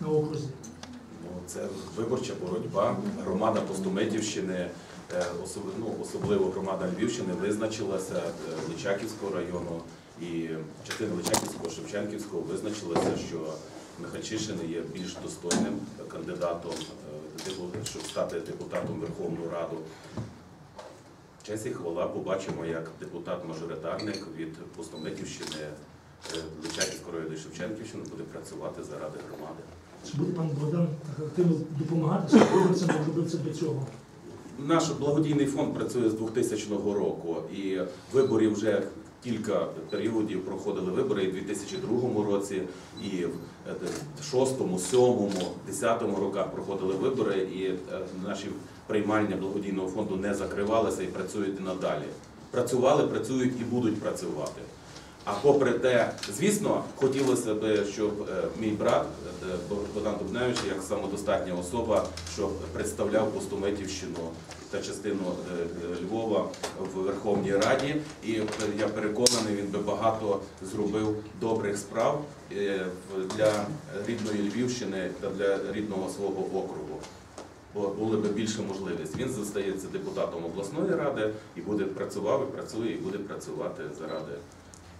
на окрузі? Ну, це виборча боротьба. Громада Постомитівщини, е, ну, особливо громада Львівщини, визначилася е, Личаківського району і частина Личаківського, Шевченківського визначилася, що Михальчишин є більш достойним кандидатом, е, щоб стати депутатом Верховної Ради. Честь і хвала побачимо, як депутат-мажоритарник від Постомитівщини е, Личаківського району і Шевченківщини буде працювати заради громади. Чи буде пан Богдан так активно допомагати як робив це до цього? Наш благодійний фонд працює з 2000 року, і виборів вже кілька періодів проходили вибори і в 2002 році, і в 2006, 2007, 2010 роках проходили вибори, і е, наші приймальня благодійного фонду не закривалися і працюють і надалі. Працювали, працюють і будуть працювати. А попри те, звісно, хотілося б, щоб е, мій брат е, Богдан Дубневич, як самодостатня особа, щоб представляв Пустомитівщину та частину е, Львова в Верховній Раді. І я переконаний, він би багато зробив добрих справ для рідної Львівщини та для рідного свого округу. Бо були б більше можливість. Він зостається депутатом обласної ради і буде працював, і працює, і буде працювати заради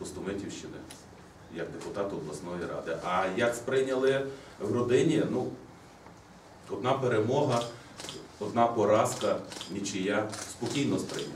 Пустомитівщини як депутат обласної ради. А як сприйняли в родині, ну, одна перемога, одна поразка, нічия спокійно сприйняли.